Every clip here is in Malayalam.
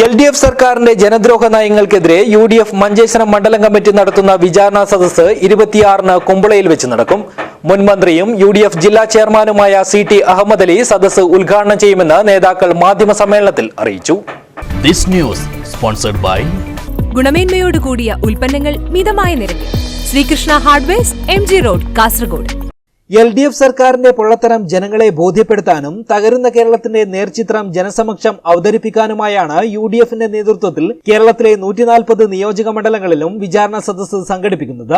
എൽ ഡി എഫ് സർക്കാരിന്റെ ജനദ്രോഹ നയങ്ങൾക്കെതിരെ യു ഡി എഫ് മഞ്ചേശ്വരം മണ്ഡലം കമ്മിറ്റി നടത്തുന്ന വിചാരണാ സദസ്സ് ഇരുപത്തിയാറിന് കുമ്പളയിൽ വെച്ച് നടക്കും. മുൻമന്ത്രിയും യു ഡി എഫ് ജില്ലാ ചെയർമാനുമായ സി ടി അഹമ്മദ് അലി സദസ്സ് ഉദ്ഘാടനം ചെയ്യുമെന്ന് നേതാക്കൾ മാധ്യമ സമ്മേളനത്തിൽ അറിയിച്ചു. This news sponsored by ഗുണമേന്മയോട് കൂടിയ ഉൽപ്പന്നങ്ങൾ മിതമായ നിരക്കിൽ. Srikrishna hardwares M G road Kasaragod. L D F സർക്കാരിന്റെ പൊള്ളത്തരം ജനങ്ങളെ ബോധ്യപ്പെടുത്താനും തകരുന്ന കേരളത്തിന്റെ നേർചിത്രം ജനസമക്ഷം അവതരിപ്പിക്കാനുമായാണ് യു ഡി എഫിന്റെ നേതൃത്വത്തിൽ കേരളത്തിലെ നൂറ്റിനാൽപ്പത് നിയോജക മണ്ഡലങ്ങളിലും വിചാരണ സദസ്സ് സംഘടിപ്പിക്കുന്നത്.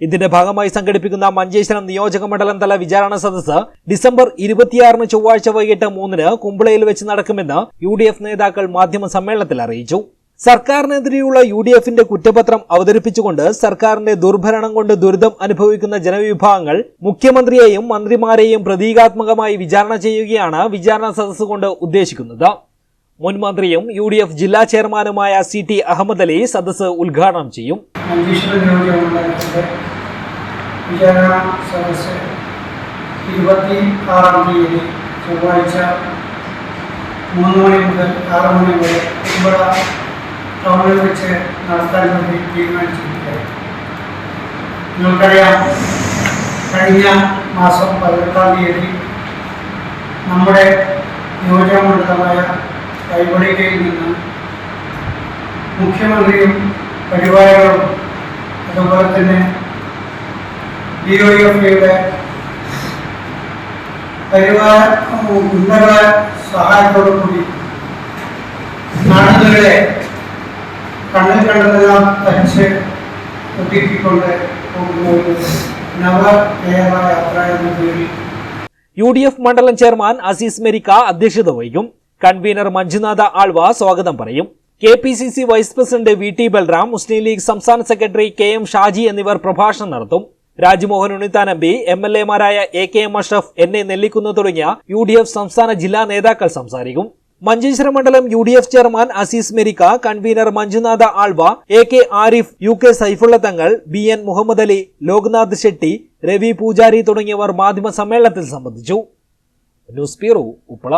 ഇതിന്റെ ഭാഗമായി സംഘടിപ്പിക്കുന്ന മഞ്ചേശ്വരം നിയോജക മണ്ഡലം തല വിചാരണ സദസ്സ് ഡിസംബർ ഇരുപത്തിയാറിന് ചൊവ്വാഴ്ച വൈകിട്ട് മൂന്നിന് കുമ്പളയിൽ വെച്ച് നടക്കുമെന്ന് യു നേതാക്കൾ മാധ്യമ സമ്മേളനത്തിൽ അറിയിച്ചു. സർക്കാരിനെതിരെയുള്ള യു ഡി എഫിന്റെ കുറ്റപത്രം അവതരിപ്പിച്ചുകൊണ്ട് സർക്കാരിന്റെ ദുർഭരണം കൊണ്ട് ദുരിതം അനുഭവിക്കുന്ന ജനവിഭാഗങ്ങൾ മുഖ്യമന്ത്രിയെയും മന്ത്രിമാരെയും പ്രതീകാത്മകമായി വിചാരണ ചെയ്യുകയാണ് വിചാരണ സദസ് കൊണ്ട് ഉദ്ദേശിക്കുന്നത്. മുൻ മന്ത്രിയും യു ഡി എഫ് ജില്ലാ ചെയർമാനുമായ സി ടി അഹമ്മദ് അലി സദസ് ഉദ്ഘാടനം ചെയ്യും. ചൊവ്വാഴ്ച മൂന്ന് മണി മുതൽ ആറ് മണി വരെ ടൗണിൽ വെച്ച് നടത്താൻ വേണ്ടി തീരുമാനിച്ചിരിക്കുകയാണ് നിങ്ങൾക്കറിയാം കഴിഞ്ഞ മാസം പതിനെട്ടാം തീയതി നമ്മുടെ നിയോജകമണ്ഡലമായ കൈവടികയിൽ നിന്ന് മുഖ്യമന്ത്രിയും പരിപാടികളും അതുപോലെ തന്നെ ഡി ഒ എഫ് ഐയുടെ പരിപാല ഗുണ്ടകളുടെ സഹായത്തോടു കൂടി നാടുകളിലെ കണ്ണിൽ കണ്ടതെല്ലാം തരിച്ച് ഒതുക്കിക്കൊണ്ട് യു ഡി എഫ് മണ്ഡലം ചെയർമാൻ അസീസ് മെരിക്ക അധ്യക്ഷത വഹിക്കും. കൺവീനർ മഞ്ജുനാഥ ആൾവ സ്വാഗതം പറയും. K P C C vice president V T Balram Muslim League സംസ്ഥാന സെക്രട്ടറി കെ എം ഷാജി എന്നിവർ പ്രഭാഷണം നടത്തും. Rajmohan Unnithan M M L എമാരായ A K M Ashraf N A Nellikkunnu തുടങ്ങിയ യു ഡി എഫ് സംസ്ഥാന ജില്ലാ നേതാക്കൾ സംസാരിക്കും. മഞ്ചേശ്വരം മണ്ഡലം U D F chairman Azeez Merikka convener Manjunatha Alva A K Arif U K Saifulla Thangal B N Muhammad Ali Loknath Shetty Ravi Pujari തുടങ്ങിയവർ മാധ്യമ സമ്മേളനത്തിൽ സംബന്ധിച്ചു. News bureau Uppala.